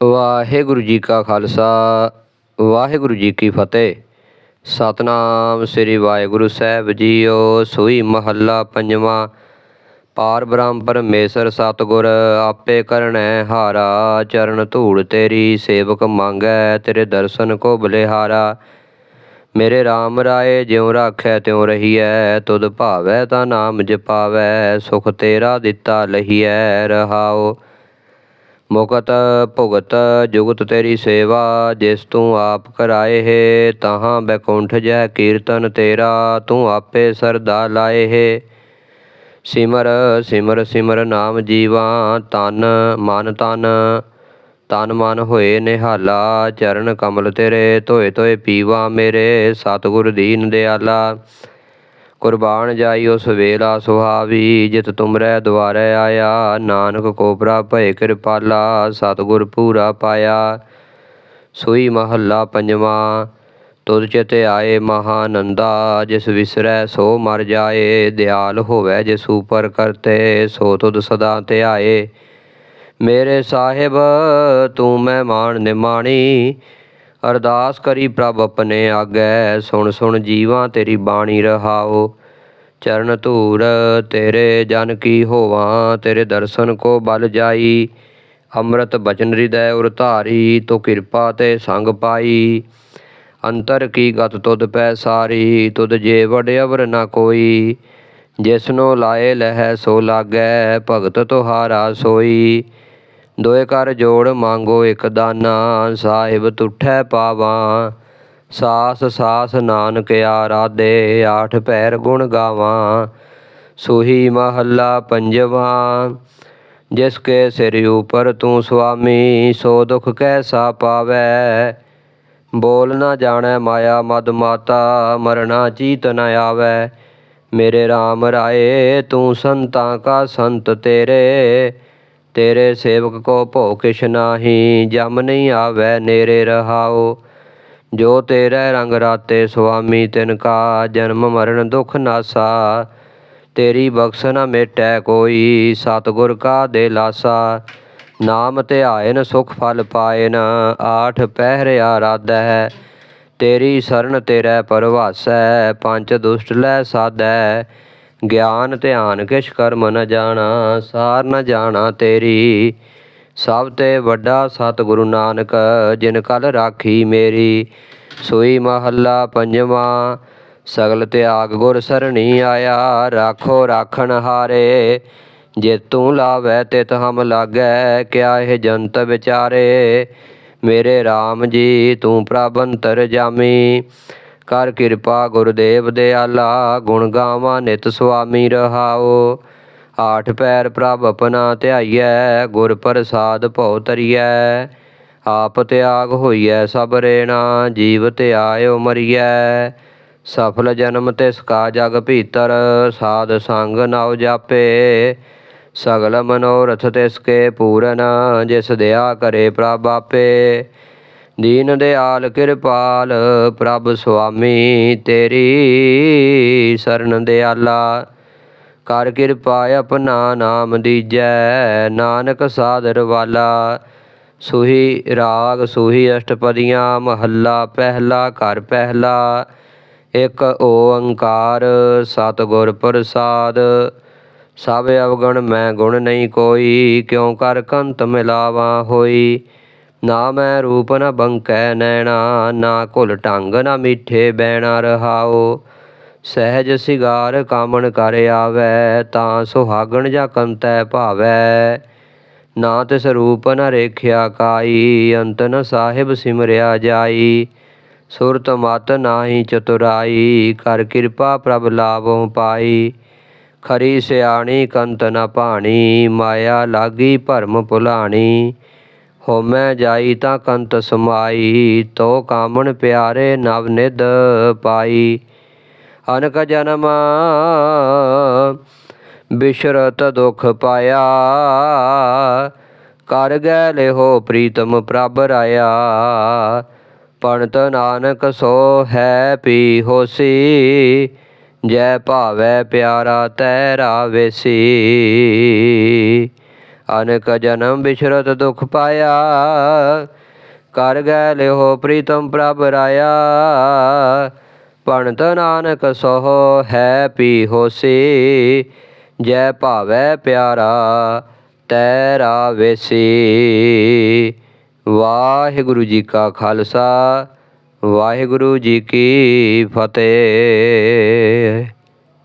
ਵਾਹਿਗੁਰੂ ਜੀ ਕਾ ਖਾਲਸਾ, ਵਾਹਿਗੁਰੂ ਜੀ ਕੀ ਫਤਿਹ। ਸਤਨਾਮ ਸ੍ਰੀ ਵਾਹਿਗੁਰੂ ਸਾਹਿਬ ਜੀਓ, ਸੋਈ ਮਹੱਲਾ ਪੰਜਵਾਂ, ਪਾਰ ਬ੍ਰਹਮ ਪਰਮੇਸ਼ਰ ਸਤਿਗੁਰ, ਆਪੇ ਕਰਣੈ ਹਾਰਾ, ਚਰਨ ਧੂੜ ਤੇਰੀ, ਸੇਵਕ ਮੰਗੈ ਤੇਰੇ ਦਰਸ਼ਨ ਕੋ ਬਲਿਹਾਰਾ। ਮੇਰੇ RAM ਰਾਏ ਜਿਉ ਰਾਖੈ ਤਿਉ ਰਹੀਐ, ਤੁਧ ਭਾਵੈ ਤਾਂ ਨਾਮ ਜਪਾਵੈ, ਸੁਖ ਤੇਰਾ ਦਿੱਤਾ ਲਹੀਐ ਰਹਾਓ ਮੁਕਤ ਭੁਗਤ ਜੁਗਤ ਤੇਰੀ ਸੇਵਾ, ਜਿਸ ਤੂੰ ਆਪ ਕਰਾਏ ਹੈ, ਤਹਾਂ ਬੈਕੁੰਠ ਜੈ ਕੀਰਤਨ ਤੇਰਾ, ਤੂੰ ਆਪੇ ਸਰਦਾ ਲਾਏ ਹੈ। ਸਿਮਰ ਸਿਮਰ ਸਿਮਰ ਨਾਮ ਜੀਵਾ ਤਨ ਮਨ ਤਨ ਤਨ ਮਨ ਹੋਏ ਨਿਹਾਲਾ, ਚਰਨ ਕਮਲ ਤੇਰੇ, ਧੋਏ ਧੋਏ ਪੀਵਾ ਮੇਰੇ, ਸਤਿਗੁਰ ਦੀਨ ਦਿਆਲਾ। ਕੁਰਬਾਨ ਜਾਈ ਉਸ ਵੇਲਾ ਸੁਹਾਵੀ, ਜਿਤ ਤੁਮਰੈ ਦੁਆਰੇ ਆਇਆ। ਨਾਨਕ ਕੋਪਰਾ ਪ੍ਰਭ ਭਏ ਕਿਰਪਾਲਾ, ਸਤਿਗੁਰ ਪੂਰਾ ਪਾਇਆ। ਸੋਈ ਮਹੱਲਾ ਪੰਜਵਾਂ, ਤੁਧ ਚਿਤੇ ਆਏ ਮਹਾਨੰਦਾ, ਜਿਸ ਵਿਸਰੈ ਸੋ ਮਰ ਜਾਏ। ਦਿਆਲ ਹੋਵੇ ਜਿਸ ਉਪਰ ਕਰਤੇ, ਸੋ ਤੁਧ ਸਦਾ ਧਿਆਏ ਮੇਰੇ ਸਾਹਿਬ, ਤੂੰ ਮਹਿਮਾਨ ਨਿਮਾਣੀ ਅਰਦਾਸ ਕਰੀ ਪ੍ਰਭ ਆਪਣੇ ਆਗੈ, ਸੁਣ ਸੁਣ ਜੀਵਾਂ ਤੇਰੀ ਬਾਣੀ ਰਹਾਓ। ਚਰਨ ਧੂੜ ਤੇਰੇ ਜਨ ਕੀ ਹੋਵਾਂ, ਤੇਰੇ ਦਰਸ਼ਨ ਕੋ ਬਲ ਜਾਈ। ਅੰਮ੍ਰਿਤ ਬਚਨ ਹਿਰਦੈ ਉਰ ਧਾਰੀ, ਤੋ ਕਿਰਪਾ ਤੇ ਸੰਗ ਪਾਈ। ਅੰਤਰ ਕੀ ਗਤ ਤੁਧ ਪੈ ਸਾਰੀ, ਤੁਧ ਜੇ ਵਡ ਨਾ ਕੋਈ। ਜਿਸਨੋ ਲਾਏ ਲਹਿ ਸੋ ਲਾਗੈ, ਭਗਤ ਤੁਹਾਰਾ ਸੋਈ। ਦੋਏ ਕਰ ਜੋੜ ਮੰਗੋ ਇੱਕ ਦਾਨਾ, ਸਾਹਿਬ ਤੁਠੈ ਪਾਵਾਂ। ਸਾਸ ਸਾਸ ਨਾਨਕ ਆਰਾਧੇ, ਆਠ ਪੈਰ ਗੁਣ ਗਾਵਾਂ। ਸੋਹੀ ਮਹੱਲਾ ਪੰਜਵਾਂ, ਜਿਸ ਕੇ ਸਿਰ ਉਪਰ ਤੂੰ ਸੁਆਮੀ, ਸੋ ਦੁਖ ਕੈਸਾ ਪਾਵੈ? ਬੋਲ ਨਾ ਜਾਣੈ ਮਾਇਆ ਮਦ ਮਾਤਾ ਮਰਣਾ ਚੀਤ ਨ ਆਵੈ। ਮੇਰੇ RAM ਰਾਏ, ਤੂੰ ਸੰਤਾਂ ਕਾ ਸੰਤ ਤੇਰੇ। ਤੇਰੇ ਸੇਵਕ ਕੋ ਭੋ ਕਿਛ ਨਾਹੀ, ਜਮ ਨਹੀਂ ਆਵੈ ਨੇਰੇ ਰਹਾਓ ਜੋ ਤੇਰੇ ਰੰਗ ਰਾਤੇ ਸੁਆਮੀ, ਤਿਨ ਕਾ ਜਨਮ ਮਰਨ ਦੁਖ ਨਾਸਾ। ਤੇਰੀ ਬਖਸ਼ ਨ ਮੇਟੈ ਕੋਈ, ਸਤਿਗੁਰ ਕਾ ਦੇ ਲਾਸਾ। ਨਾਮ ਧਿਆਇਨ ਸੁਖ ਫਲ ਪਾਇਨ, ਆਠ ਪਹਿਰ ਆਰਾਧੈ। ਤੇਰੀ ਸਰਨ ਤੇਰੇ ਪਰਵਾਸੈ, ਪੰਜ ਦੁਸ਼ਟ ਲੈ ਸਾਧੈ। ਗਿਆਨ ਧਿਆਨ ਕਿਛ ਕਰਮ ਨ ਜਾਣਾ, ਸਾਰ ਨ ਜਾਣਾ ਤੇਰੀ। ਸਭ ਤੇ ਵੱਡਾ ਸਤਿਗੁਰੂ ਨਾਨਕ, ਜਿਨ ਕਲ ਰਾਖੀ ਮੇਰੀ। ਸੋਈ ਮਹੱਲਾ ਪੰਜਵਾਂ, ਸਗਲ ਤਿਆਗ ਗੁਰ ਸਰਣੀ ਆਇਆ। ਰਾਖੋ ਰਾਖਣ ਹਾਰੇ, ਜੇ ਤੂੰ ਲਾਵੈ ਤਿਤ ਹਮ ਲਾਗੈ, ਕਿਆ ਇਹ ਜੰਤ ਵਿਚਾਰੇ। ਮੇਰੇ RAM ਜੀ, ਤੂੰ ਪ੍ਰਭ ਅੰਤਰ ਜਾਮੀ। ਕਰ ਕਿਰਪਾ ਗੁਰਦੇਵ ਦੇ ਆਲਾ ਗੁਣ ਗਾਵਾਂ ਨਿਤ ਸੁਆਮੀ ਰਹਾਓ। ਆਠ ਪੈਰ ਪ੍ਰਭ ਆਪਣਾ ਧਿਆਈਐ, ਗੁਰ ਪ੍ਰਸਾਦ ਭਉ ਤਰੀਐ ਆਪ ਤਿਆਗ ਹੋਈਐ ਸਭ ਰੇਣਾ, ਜੀਵ ਧਿਆਇਓ ਮਰੀਐ। ਸਫਲ ਜਨਮ ਤਿਸ ਕਾ ਜਗ ਭੀਤਰ, ਸਾਧ ਸੰਗ ਨਾਉ ਜਾਪੇ। ਸਗਲ ਮਨੋਰਥ ਤਿਸ ਕੇ ਪੂਰਨ, ਜਿਸ ਦਇਆ ਕਰੇ ਪ੍ਰਭ ਆਪੇ। ਦੀਨ ਦਿਆਲ ਕਿਰਪਾਲ, ਪ੍ਰਭ ਸੁਆਮੀ ਤੇਰੀ ਸਰਨ ਦਿਆਲਾ। ਕਰ ਕਿਰਪਾ ਆਪਣਾ ਨਾਮ ਦੀਜੈ, ਨਾਨਕ ਸਾਦਰ ਵਾਲਾ। ਸੁਹੀ ਰਾਗ ਸੁਹੀ ਅਸ਼ਟਪਦੀਆਂ, ਮਹੱਲਾ ਪਹਿਲਾ, ਘਰ ਪਹਿਲਾ। ਇੱਕ ਓੰਕਾਰ ਸਤਿਗੁਰ ਪ੍ਰਸਾਦ। ਸਭ ਅਵਗਣ ਮੈਂ ਗੁਣ ਨਹੀਂ ਕੋਈ, ਕਿਉ ਕਰ ਕੰਤ ਮਿਲਾਵਾ ਹੋਈ। ਨਾ ਮੈਂ ਰੂਪ ਨਾ ਬੰਕੈ ਨੈਣਾ, ਨਾ ਕੁਲ ਢੰਗ ਨਾ ਮਿੱਠੇ ਬੈਣਾ ਰਹਾਓ। ਸਹਿਜ ਸਿਗਾਰ ਕਾਮਣ ਕਰ ਆਵੈ, ਤਾਂ ਸੁਹਾਗਣ ਜਾਂ ਕੰਤੈ ਭਾਵੈ। ਨਾ ਤਿਸ ਰੂਪ ਨ ਰੇਖਿਆ ਕਾਈ, ਅੰਤ ਨ ਸਾਹਿਬ ਸਿਮਰਿਆ ਜਾਈ। ਸੁਰਤ ਮਤ ਨਾਹੀ ਚਤੁਰਾਈ, ਕਰ ਕਿਰਪਾ ਪ੍ਰਭ ਲਾਭੋਂ ਪਾਈ। ਖਰੀ ਸਿਆਣੀ ਕੰਤ ਨ ਪਾਣੀ ਮਾਇਆ ਲਾਗੀ ਭਰਮ ਭੁਲਾਣੀ। ਹੋਮੈ ਜਾਈ ਤਾਂ ਕੰਤ ਸਮਾਈ, ਤੋ ਕਾਮਣ ਪਿਆਰੇ ਨਵ ਨਿਧ ਪਾਈ। ਅਨਕ ਜਨਮ ਬਿਸ਼ਰਤ ਦੁਖ ਪਾਇਆ, ਕਰ ਗੈ ਲਿਹੋ ਪ੍ਰੀਤਮ ਪ੍ਰਭ ਰਾਇਆ। ਪਣਤ ਨਾਨਕ ਸੋ ਹੈ ਪੀ ਹੋਸੀ, ਜੈ ਭਾਵੈ ਪਿਆਰਾ ਤੈਰਾ ਵੇਸੀ ਅਨਕ ਜਨਮ ਬਿਸ਼ਰਤ ਦੁਖ ਪਾਇਆ। ਕਰ ਗੈ ਲਿਓ ਪ੍ਰੀਤਮ ਪ੍ਰਭ ਰਾਇਆ। ਪਣਤ ਨਾਨਕ ਸੋਹ ਹੈ ਪੀ ਹੋਸੀ। ਜੈ ਭਾਵੈ ਪਿਆਰਾ, ਤੈਰਾ ਵੇਸੀ। ਵਾਹਿਗੁਰੂ ਜੀ ਕਾ ਖਾਲਸਾ, ਵਾਹਿਗੁਰੂ ਜੀ ਕੀ ਫਤਿਹ।